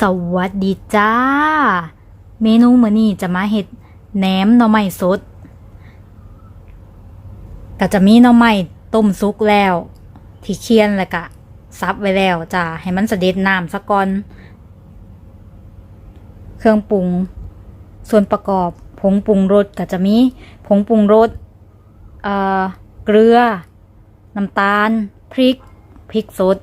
สวัสดีจ้า เมนูมื้อนี้จะมาเฮ็ดแหนมหน่อไม้สดก็จะมีหน่อไม้ต้มสุกแล้ว ที่เคี่ยนแล้วก็ซับไว้แล้วจ้าให้มันเสด็จน้ำซะก่อน เครื่องปรุง ส่วนประกอบผงปรุงรสก็จะมีผงปรุงรสเอ่อเกลือ น้ำตาล พริก พริกสด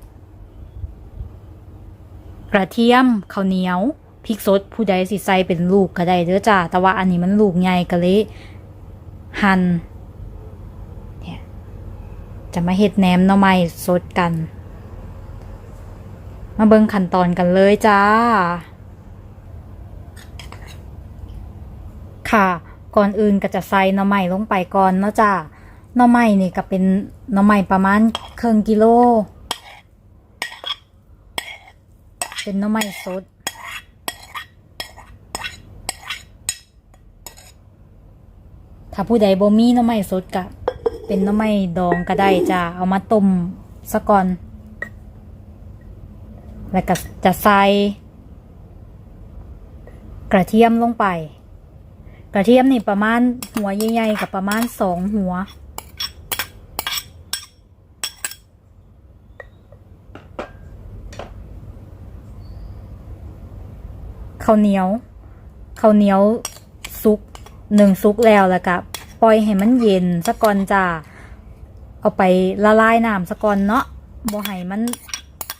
กระเทียมข้าวเหนียวพริกสดผู้ใดสิใส่เป็นลูกก็ได้เด้อจ้าแต่ว่าอันนี้มันลูกใหญ่ก็เลยหั่นเนี่ยจะมาเฮ็ดแหนมหน่อไม้สดกัน มาเบิ่งขั้นตอนกันเลยจ้า ค่ะ ก่อนอื่นก็จะใส่หน่อไม้ลงไปก่อนเนาะจ้าหน่อไม้นี่ก็เป็นหน่อไม้ประมาณครึ่งกิโล เป็นน่อไม้สดถ้าผู้ใดบ่มีน่อไม้สดก็เป็นน่อไม้ดองก็ได้จ้าเอามาต้มซะก่อน แล้วก็จะใส่กระเทียมลงไป กระเทียมนี่ประมาณหัวใหญ่ๆกับประมาณสองหัว ข้าวเหนียวข้าวเหนียวซุกหนึ่งซุกแล้วแล้วก็ปล่อยให้มันเย็นสะก่อนจ้าเอาไปละลายน้ำสะก่อนเนาะบ่ให้มัน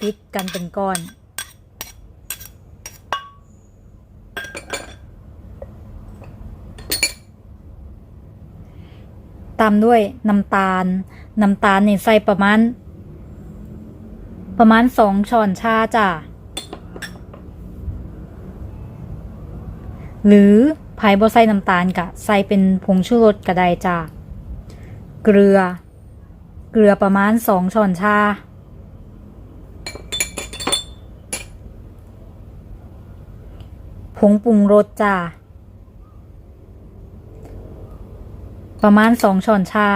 ติดกันเป็นก้อน ตามด้วยน้ำตาล น้ำตาลนี่ใส่ประมาณ ประมาณสองช้อนชาจ้ะ หรือไผ่บ่ใส่น้ำตาลกะใส่เป็นผงชูรสก็ได้จ้ะเกลือ เกลือประมาณสองช้อนชา ผงปรุงรสจ้ะประมาณสองช้อนชา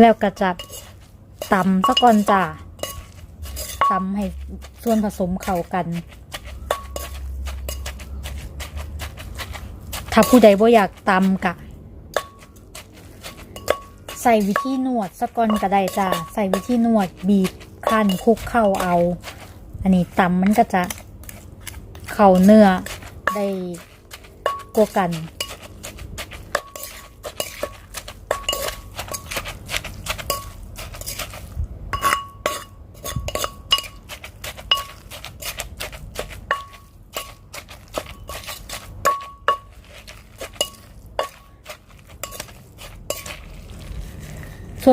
แล้วก็จะตำซะก่อนจ้ะตำให้ส่วนผสมเข้ากัน ถ้าผู้ใดบ่อยากตำกะ ใส่วิธีนวดสะกอนก็ได้จ้าใส่วิธีนวดบีบขั้นคลุกเข้าเอา อันนี้ตำมันก็จะ เข้าเนื้อได้กว่ากัน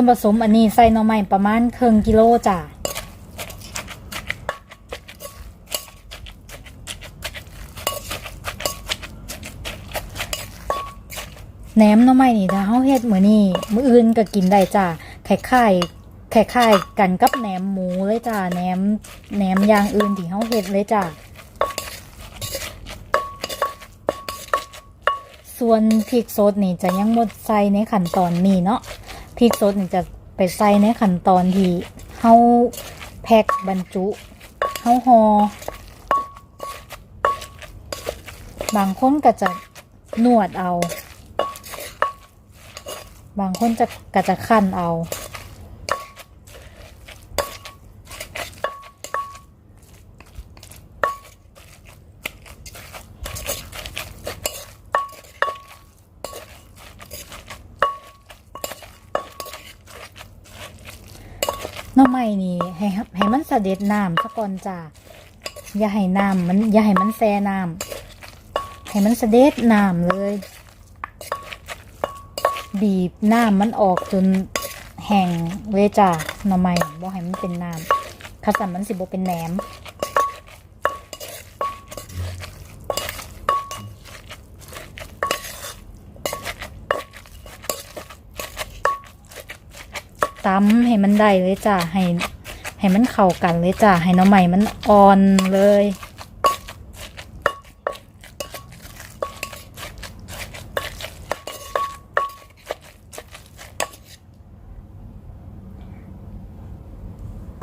ส่วนผสมอันนี้ใส่หน่อไม้ประมาณครึ่งกิโลจ้ะแหนมหน่อไม้นี่ถ้าเฮาเฮ็ดมื้อนี้มื้ออื่นก็กินได้จ้ะคล้ายๆคล้ายๆกันกับแหนมหมูเลยจ้ะแหนมแหนมอย่างอื่นที่เฮาเฮ็ดเลยจ้ะส่วนพริกสดนี่จะยังบ่ใส่ในขั้นตอนนี้เนาะ พริกสดนี่จะไปใส่ในขั้นตอนที่เฮาแพ็คบรรจุเฮาห่อบางคนก็จะนวดเอา บางคนจะก็จะขั้นเอา น้อไม่นี่ให้ให้มันเสด็จน้ำซะก่อนจ้าอย่าให้น้ำมันอย่าให้มันแซ่น้ำให้มันเสด็จน้ำเลย บีบน้ำมันออกจนแห้งเลยจ้าหน่อไม้บ่ให้มันเป็นน้ำคัสันมันสิบ่เป็นแหนม ตำให้มันได้เลยจ้าให้ให้มันเข้ากันเลยจ้าให้น่อไม้มันอ่อนเลย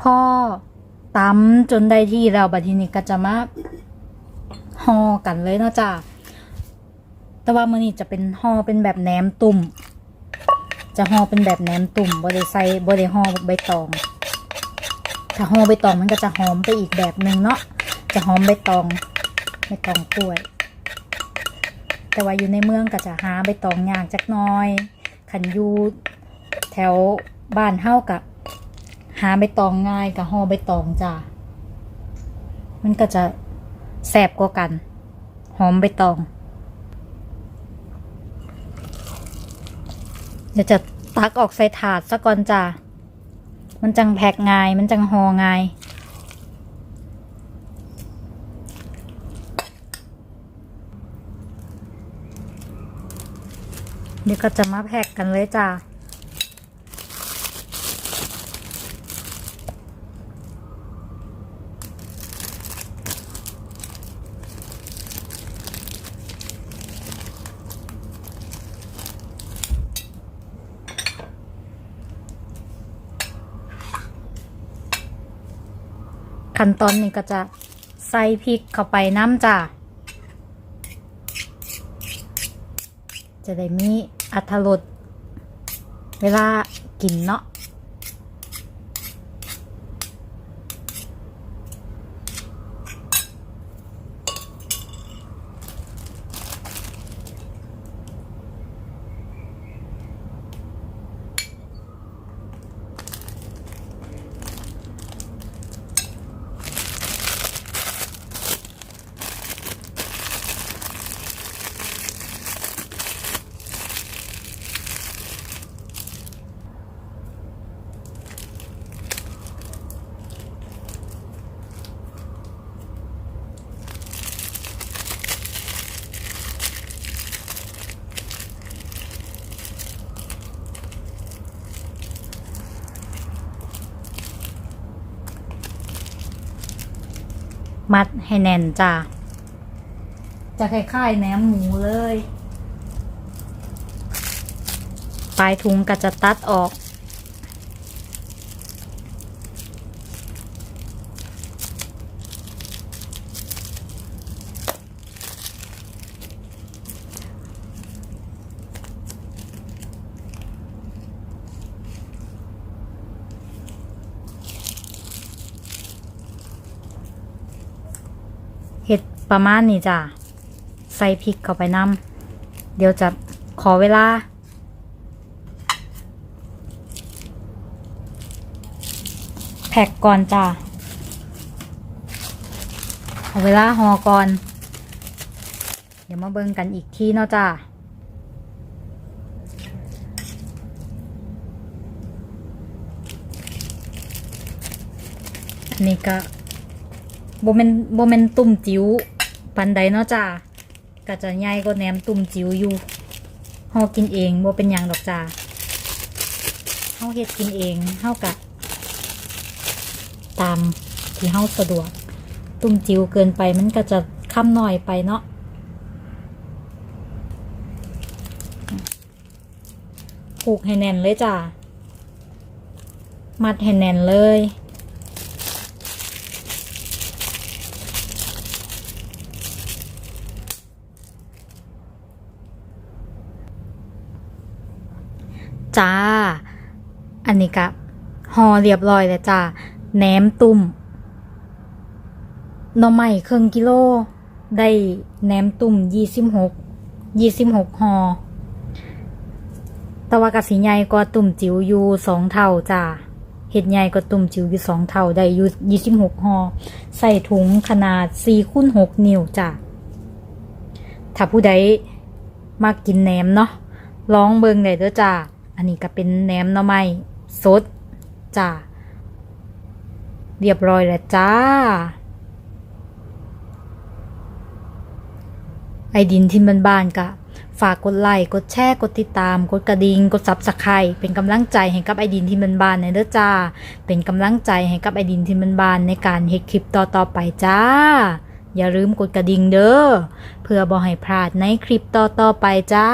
พอตำจนได้ที่แล้วบัดทีนี้ก็จะมาห่อกันเลยเนาะจ้าแต่ว่ามือนี้จะเป็นห่อเป็นแบบแหนมตุ่ม จะห่อเป็นแบบแหนมตุ่มบ่ได้ใส่บ่ได้ห่อใบตอง ถ้าห่อใบตองมันก็จะหอมไปอีกแบบหนึ่งเนาะจะหอมใบตองใบตองกล้วย แต่ว่าอยู่ในเมืองก็จะหาใบตองยากจักน้อย ขันยูแถวบ้านเฮากับหาใบตองง่ายกับห่อใบตองจ้ามันก็จะแสบกว่ากัน หอมใบตอง เดี๋ยวจะตักออกใส่ถาดซะก่อนจ้ามันจังแพ็กง่าย มันจังห่อง่าย เดี๋ยวก็จะมาแพ็กกันเลยจ้า ขั้นตอนนี้ก็จะใส่พริกเข้าไปน้ำจ้าจะได้มีอัตรสเวลากินเนาะ มัดให้แน่นจ้าจะคล้ายๆแหนมหมูเลย ปลายถุงก็จะตัดออก ประมาณนี้จ้ะใส่พริกเข้าไปน้ำเดี๋ยวจะขอเวลา แพ็กก่อนจ้ะเอเวลาห่อก่อน เดี๋ยวมาเบิ่งกันอีกทีเนาะจ้ะอันนี้ก็โบเมนโบเมนตุ่มจิ๋ว ปันใดเนาะจ้าก็จะใหญ่กว่าแหนมตุ่มจิ๋วอยู่เฮากินเองโบเป็นหยังดอกจ้าเฮาเฮ็ดกินเองเฮากะตามที่เฮาสะดวก ตุ่มจิ๋วเกินไปมันก็จะค่ำหน่อยไปเนาะผูกให้แน่นเลยจ้ามัดให้แน่นเลย จ้า อันนี้ก็ห่อเรียบร้อยแล้วจ้าแหนมตุ่มหน่อไม้ครึ่งกิโล ได้แหนมตุ่มยี่สิบหกยี่สิบหกห่อต่ว่ากสิใหญ่กว่าตุ่มจิ๋วอยู่สองเท่าจ้าเห็ดใหญ่กว่าตุ่มจิ๋วอยู่สองเท่าได้อยู่ยี่สิบหกห่อใส่ถุงขนาดสี่คูณหกนิ้วจ้าถ้าผู้ใดมากินแหนมเนาะลองเบิ่งได้เด้อจ้า อันนี้ก็เป็นแหนมหน่อไม้สดจ้าเรียบร้อยแล้วจ้า ไอดินที่มันบานกะ ฝากกดไลค์กดแชร์กดติดตาม กดกระดิ่งกดซับสไครต์เป็นกำลังใจให้กับไอดินที่มันบานในเด้อจ้า เป็นกำลังใจให้กับไอดินที่มันบานในการเฮ็ดคลิปต่อๆไปจ้า อย่าลืมกดกระดิ่งเด้อเพื่อบ่ให้พลาดในคลิปต่อๆไปจ้า